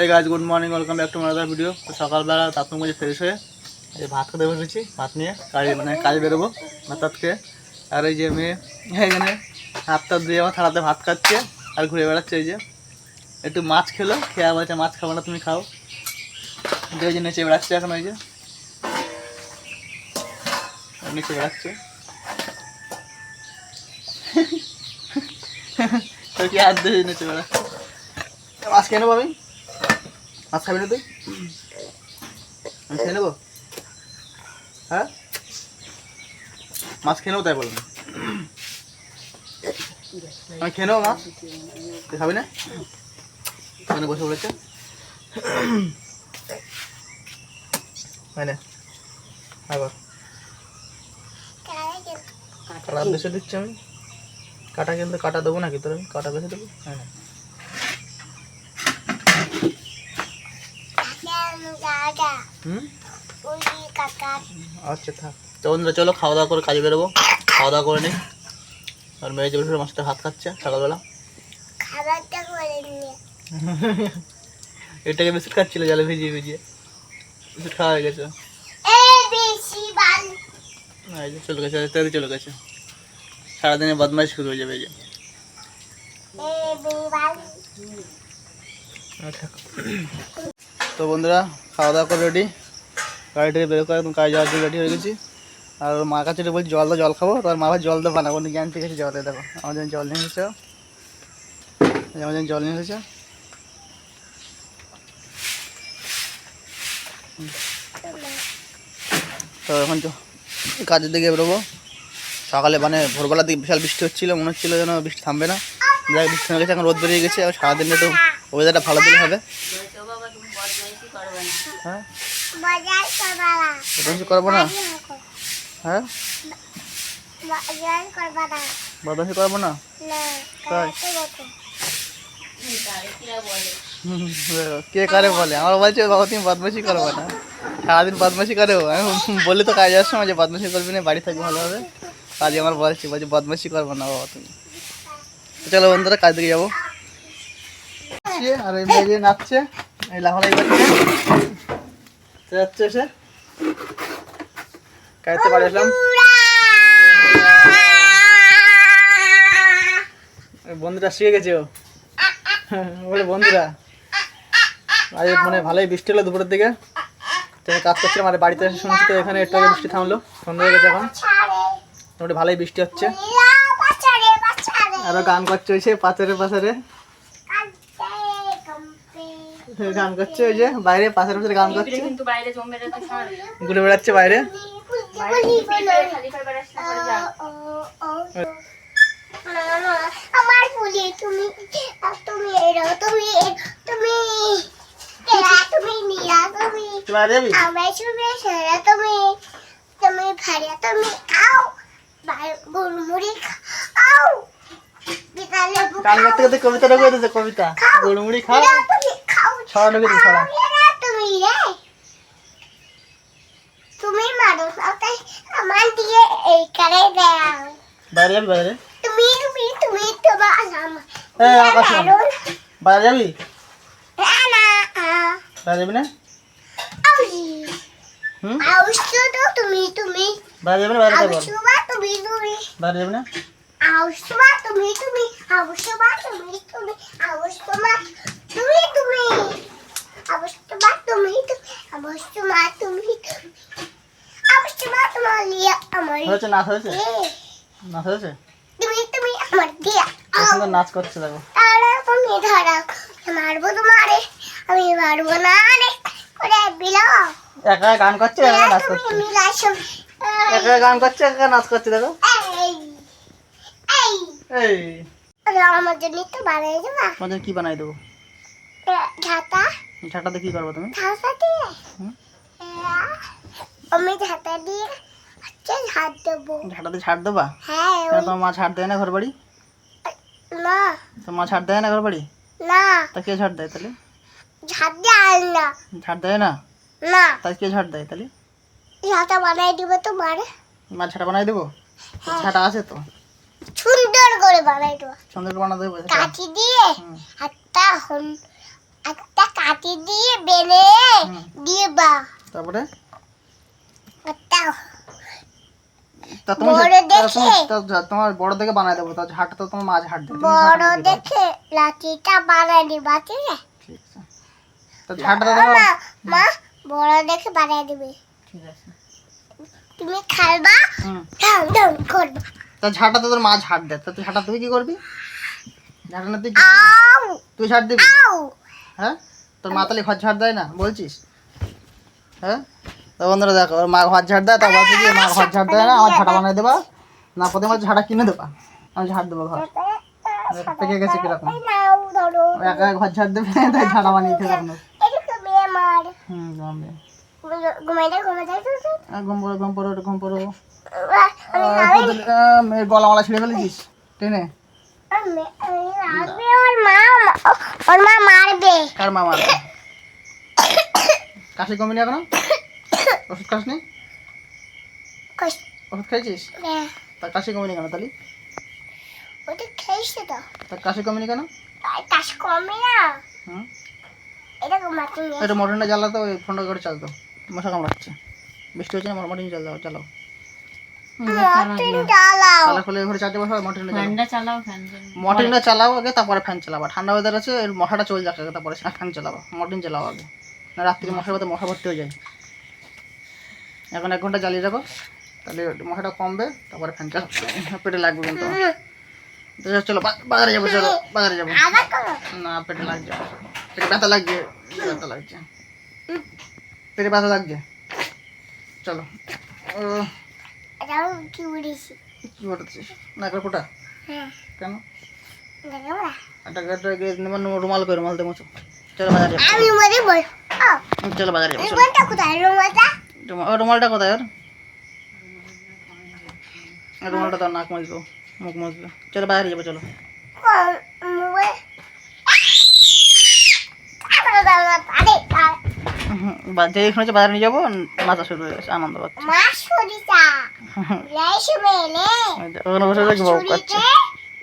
এই গাছ good morning welcome back to mother video তো সকালবেলা তাপন মধ্যে ফ্রেশ হয়ে এই ভাত খেতে বসেছি, ভাত নিয়ে কাজে মানে কাজে বেরোবো ভাত খেয়ে। আর এই যে মেয়ে এখানে হাত টাত দিয়ে আমার থালাতে ভাত খাচ্ছে আর ঘুরে বেড়াচ্ছে এই যে। একটু মাছ খেলো, খেয়ে বলছে, মাছ খাব না, তুমি খাও। ওই যে নেচে বেড়াচ্ছে এখন ওই যে। নিচে বেড়াচ্ছে। হাত দিয়ে নিচে বেড়াচ্ছে? মাছ নেব আমি? মাছ খাবি না তুই? আমি খেয়ে নেব? হ্যাঁ? মাছ খেয়ে নেব তাই বললাম। আমি খেয়ে নেব মাছ তুই খাবি না? ওখানে বসে আবার কাটা বেছে দিচ্ছি আমি। কাটা কিন্তু কাটা দেবো নাকি তোর আমি? কাটা বেছে দেবো? হ্যাঁ হ্যাঁ। হুম আচ্ছা থাক। তো বন্ধুরা চলো খাওয়া দাওয়া করে কাজে বেরোবো। খাওয়া দাওয়া করে নিই। আর মেয়ে যে বসে মাছটা ভাত খাচ্ছে সকালবেলা। এটাকে বিস্কুট খাচ্ছিল জলে ভিজিয়ে ভিজিয়ে। বিস্কুট খাওয়া হয়ে গেছে। চলে গেছে ইত্যাদি চলে গেছে। সারাদিনে বদমাইশ শুরু হয়ে যাবে এই যে। আচ্ছা। তো বন্ধুরা, খাওয়া দাওয়া করে রেডি গাড়িটা বেরো করে একদম যাওয়ার জন্য রেডি হয়ে গেছি। আর মার কাছে বলছি, জল দাও, জল খাব। তার মা ভাই জল দেবো বানাবো। জ্ঞান ঠিক আছে জলে দেখো। আমার জন্য জল নিয়ে এসেছে। আমার জন্য জল নিয়ে এসেছে। তো এখন তো কাজের দিকে বেরোবো। সকালে মানে ভোরবেলার দিকে বিশাল বৃষ্টি হচ্ছিল, মনে হচ্ছিল যেন বৃষ্টি থামবে না। যাই বৃষ্টি হয়ে গেছে, এখন রোদ বেরিয়ে গেছে। আর সারাদিন একটু ওয়েদারটা ভালো দিলে হবে। হ্যাঁ? বাজার করবা না? হ্যাঁ? বাজার করবা না? কে করে বলে? আমার বলছে বাবা তুমি বদমাসি করব না। সারাদিন বদমাসি করে। আমি বলি তো কাজে আসছো যে বদমাসি করবি না বাড়ি থাকবে ভালো হবে কাজে আমার বলছি বলছে বদমাসি করব না বাবা তুমি। চলো বন্ধুরা কাজ দিকে যাব। আর এই মেয়ে নাচছে? এই লাফালাই করছে। যাচ্ছে এসে আসলাম বন্ধুরা শিখে গেছে ও। বলে বন্ধুরা আজ মানে ভালোই বৃষ্টি হলো দুপুরের দিকে। তো আমি কাজ করছিলাম আর বাড়িতে এসে শুনছি তো এখানে একটু আগে বৃষ্টি থামলো। সন্ধ্যা হয়ে গেছে এখন। মোটামুটি ভালোই বৃষ্টি হচ্ছে। বাচ্চারে বাচ্চারে। আরও গান করছে যে পাচারে পাচারে গান করছে ওই যে বাইরে পাচারে পাচারে গান করছে। কিন্তু বাইরে জমে ঘুরে বেড়াচ্ছে বাইরে। আমার ফুলি তুমি তুমি এরো তুমি তুমি তুমি নিয়া তুমি আমার সেরা তুমি তুমি ভারিয়া তুমি খাও গুড়মুড়ি খাও বিকালে গান করতে করতে কবিতা। কবিতা গুড়মুড়ি খাও। খাও ছড়া ঢুকে দিতে ছড়া তুমি রে তুমি মারো তাই আমার দিয়ে এই করে দাও বাইরে যাবি বাইরে তুমি তুমি তুমি তোমার আমার এই আকাশ বাইরে যাবি? না বাইরে যাবি না? হুম? আউশু তো তুমি তুমি। বাইরে যাবি না? বাইরে যাবি? তুমি তুমি। বাইরে যাবি না? আউশু তুমি তুমি। আউশু তুমি তুমি। আউশু বা তুমি তুমি তুমি তুমি তোমার লিয়া আমার হয়েছে নাচ হয়েছে? নাচ হয়েছে? তুমি তুমি আমার দিয়া সুন্দর নাচ করছে দেখো। তাহলে তুমি মারবো তোমারে আমি মারবো না রে করে বিলাও একা গান করছে একা নাচ করছে। একা একা গান করছে একা নাচ করছে দেখো। এই। এই। আমার জন্য তো বানাই দেবা। তোমাদের কি বানাই দেবো? ঝাঁটা? ঝাঁটাতে কি করব তুমি? ঝাঁটা দিয়ে? আমি ঝাঁটা দিয়ে হচ্ছে ঝাঁট দেবো। ছাড় দেবা? হ্যাঁ তোমার মা ছাড় দেয় না ঘর বাড়ি? না। তোমার মা দেয় না ঘর বাড়ি? না। তা কে ছাড় দেয় তাহলে? ঝাঁট দিয়ে না। ছাড় দেয় না? না। তাই কে ছাড় দেয় তাহলে? ঝাঁটা বানাই দিব তোমার। মা ছাটা বানাই দেবো? ছাটা আছে তো? সুন্দর করে বানাই দেবো। সুন্দর করে বানা দেবো কাঁচি দিয়ে। একটা একটা লাঠি দিয়ে বেলে হুম। দিয়ে বা। তারপরে? তা তুমি তোমার বড় দেখে বানাই দেবো তা ঝাঁট তো তোমার হাট দেবে। বড় দেখে লাঠিটা বানাই দিবা ঠিক আছে? ঠিক আছে। তো তোমার মা মা বড় দেখে বানাই দিবে। ঠিক আছে। তুমি খালবা? ঢং করবা। তা ঝাঁটা তো তোর মাঝ হাট দেয় তা তুই ঝাঁটা তুই কি করবি? ঝাঁটা না তুই তুই ঝাড় দিবি? আউ! হ্যাঁ? তোর মা তাহলে ঘর ঝাড় দেয় না, বলছিস? হ্যাঁ? তো বন্ধুরা দেখো, ওর মা ঘর ঝাড় দেয়, তা বলছে কি, মা ঘর ঝাড় দেয় না, আমার ঝাঁটা বানাই দেবা। না, প্রথমে ঝাঁটা কিনে দেবা। আমি ঝাড় দেবো ঘর। পেকে গেছে কীরকম? একা ঘর ঝাড় দেবে, তাই ঝাঁটা বানিয়ে এদিকে মেয়ে হুম, ঘুম পড়ো ঘুম পড়ো ঘুম পড়ো। গলা মালা ছিঁড়ে ফেলেছিস? রাখবে ওর মা ওর মা মারবে। কার মা মারবে? কাশি কমিনি এখনও? ওষুধ খাসনি? ওষুধ খাইছিস? তা কাশি কমিনি কেন ওটা খেয়েছে তো তা। কাশি কমিনি কেন? কমে না। হুম? এটা ঘুমাতে মটনটা জ্বালাতো ওই ফোনটা করে চালতো মশা কামড়াচ্ছে। বৃষ্টি হচ্ছে না দাও জ্বালাও জ্বালাও। চালাও। চালাও আগে তারপরে ফ্যান চালাবা। ঠান্ডা ওয়েদার আছে এর মশাটা চলে যাচ্ছে আগে তারপরে ফ্যান চালাবা। মটন চালাও আগে। না রাত্রি মশার মধ্যে মশা ভর্তি হয়ে যায়। এখন এক ঘণ্টা জ্বালিয়ে রাখো। তাহলে মশাটা কমবে তারপরে ফ্যান চালাও পেটে লাগবে কিন্তু। তো চলো বাজারে যাব চলো বাজারে যাব। না পেটে লাগছে। পেটে ব্যথা লাগছে ব্যথা লাগছে। পেটে ব্যথা লাগছে। চলো। ও কি উড়েছি কি করছিস না একটা ফোটা? হ্যাঁ। কেন? একটা একটা রুমাল করে রুমাল দেবো চলো বাজারে আমি মরে বল চলো বাজারে কোথায়? রুমালটা? কোথায় আর? রুমালটা তো নাক মুখ চলো বাজারে যাব চলো। মোবাইল হচ্ছে বাজারে নিয়ে যাব নাচা শুরু হয়ে গেছে আনন্দ পাচ্ছে। ওখানে বসে দেখি বউ ওখানে কে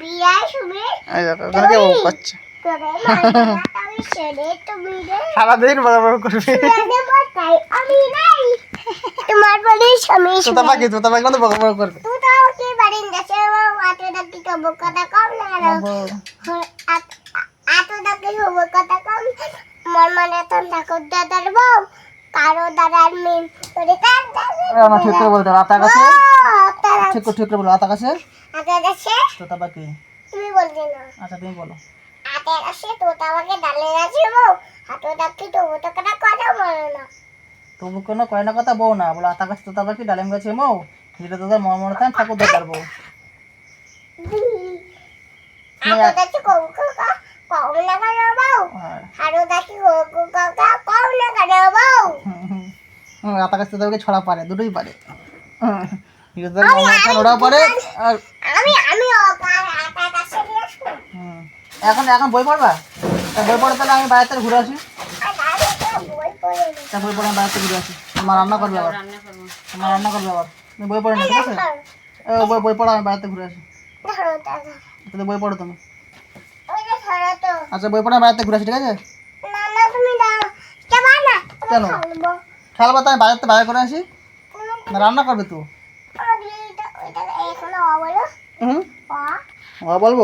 তুমি সারাদিন বাবা বাবা করবে। মানে তোমার বলে স্বামী তোতা পাখি তোতা পাখি মতো বকা বকা করবে। তুই তো বাড়ির কাছে আতো ডাকি কব কথা কম আতো ডাকি হব কথা কম। তো ঠাকুর দাদার বউ কারও দাদার তোরে কার না ঠিক করে বলতে আতা গাছে ঠিক করে ঠিক করে বলো আতা তুমি বলতে না। আচ্ছা তুমি বলো। তো আমাকে ডালে গেছে বউ। হাতো ডাকি তবু তো কথা কথা বলো না। তবু কোনো কয় না কথা বউ না। বলো আতা পাখি ডালিম গাছে মৌ যেটা তোদের ঠাকুর বউ। আতো কম আতা গাছ তোতা পাখি ছড়া পারে দুটোই পারে। ওরা পারে আর আমি আমি। এখন এখন বই পড়বা? তা বই পড়ে তাহলে আমি বাইরে থেকে ঘুরে আসি। বই পড়ে বাইরে থেকে ঘুরে আসি। তোমার রান্না করবে আবার। রান্না তোমার রান্না করবে আবার। তুমি বই পড়ে না ঠিক আছে? বই বই পড়ো আমি বাইরে থেকে ঘুরে আসি। তাহলে বই পড়ো তুমি। আচ্ছা বই পড়ে বাইরে ঘুরে আসি ঠিক আছে? কেন? খেলবা তো আমি বাইরে করে আসি? না রান্না করবে তো? অ হুম? ও বলব?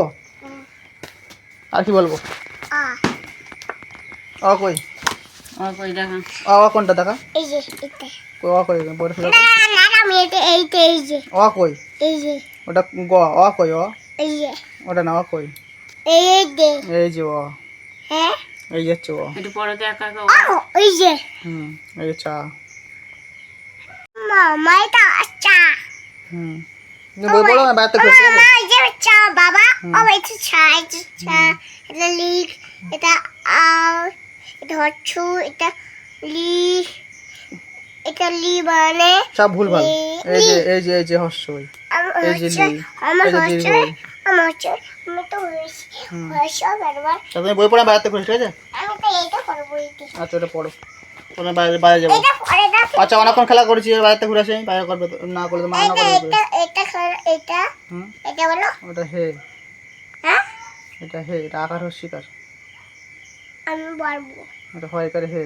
আর কি বলব? আ ও কই? ও কই দেখা। ও ও কোনটা দেখা? এই যে এটা কই ও কই বড় ফেলে না না না আমি এটা এইটা এই যে। ও কই? এই যে। ওটা গ ও কই ও এই যে। ওটা না ও কই? এই যে। ও। হ্যাঁ? এই যে হচ্ছে ও। একটু একা ও। ওই যে। হুম এই চা। মামা এটা আচ্ছা হুম। তুমি বই পড়ো বাইরে থেকে মামা এই যে চা বাবা। ও এটা চা এটা চা। এটা লিক এটা আ এটা হচ্ছু এটা লি এটা লি মানে সব ভুল ভালো এই যে এই যে এই যে এই যে লি, আমার দীর্ঘই। আমার হচ্ছে আমি তো হয়েছি হয়েছে বারবার তা তুমি বই পড়ে বাইরে ঠিক আছে? আমি তো এইটা করব আচ্ছা ওটা পড়ো। পরে বাইরে বাইরে যাব। এটা পরে দাও আচ্ছা অনেকক্ষণ খেলা করেছি বাইরে ঘুরে আসি বাইরে করবে না করলে তো মা না এটা করবে এটা এটা খা- এটা হুম? এটা বলো। ওটা হে। হ্যাঁ? এটা হে এটা আকার হস্যিকার আমি পারব এটা হয় করে হে।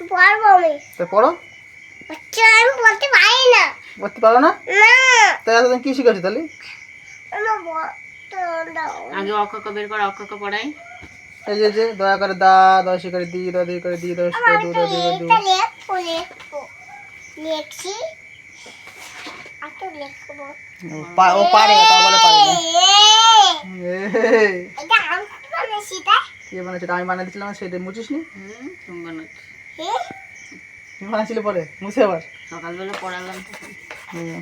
পারব আমি। তো পড়ো। বাচ্চা আমি বলতে পারি না। পারো না? এতদিন কি শিখেছো তাহলে? আগে অক্ষক বের করে অক্ষক পড়াই। এই যে যে দয়া করে দা দশি করে দি দশ দুই করে দি দশ করে দু দশ দুই করে দু। লিখছি ও পারে তা বলে পারে না। আমি বানাইছি তাই কি বানাচ্ছি আমি বানিয়ে দিয়েছিলাম সেটা মুছিস নি হুম তুমি বানাচ্ছি। তুমি বানাচ্ছিলে পরে? মুছে আবার? সকালবেলা পড়ালাম। তো। হুম।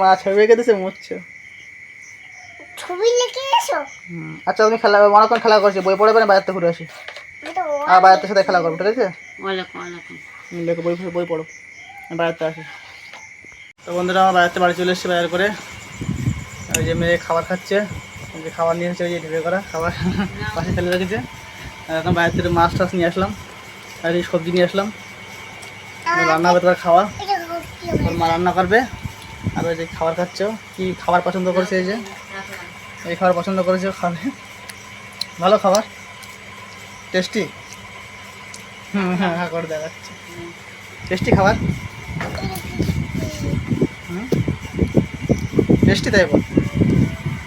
মা ছবি এঁকে দিয়েছে মুছছে। ছবি লিখে এসো আচ্ছা তুমি খেলা অনেকক্ষণ খেলা করছি বই পড়ে পড়ে বাইরে ঘুরে আসি। আর বাইরের সাথে খেলা করব ঠিক আছে? লেখো বই বই পড়ো। আমি বাইরেতে আসি। তো বন্ধুরা আমার বাইরেতে বাড়ি চলে এসেছি বাইরে করে। ওই যে মেয়ে খাবার খাচ্ছে। যে খাবার নিয়ে এসেছে ওই যে ঢেবে করা খাবার। পাশে ফেলে রেখেছে। এখন বাইরে থেকে মাছ টাছ নিয়ে আসলাম। আর এই সবজি নিয়ে আসলাম। রান্না হবে তোমার খাওয়া। মা রান্না করবে। আর ওই যে খাবার খাচ্ছে। কি খাবার পছন্দ করেছে এই যে? এই খাবার পছন্দ করেছে খাবে ভালো খাবার? টেস্টি? হুম হ্যাঁ হ্যাঁ করে দেখাচ্ছে। টেস্টি খাবার? টেস্টি তাই বল।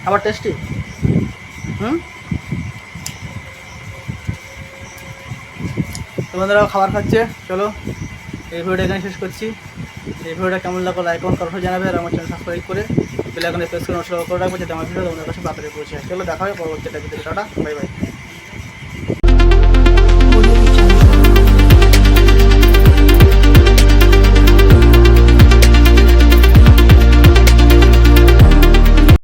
খাবার টেস্টি? হুম? তোমাদেরও খাবার খাচ্ছে, চলো। এই ভিডিওটা এখানে শেষ করছি। এই ভিডিওটা কেমন লাগল লাইক কমেন্ট করে জানাবে আর আমার চ্যানেল সাবস্ক্রাইব করে বেল আইকনে প্রেস করে নোটিফিকেশন করে রাখবে যাতে আমার ভিডিও তোমাদের কাছে তাড়াতাড়ি পৌঁছে। চলো দেখা হবে পরবর্তী একটা ভিডিও টাটা বাই বাই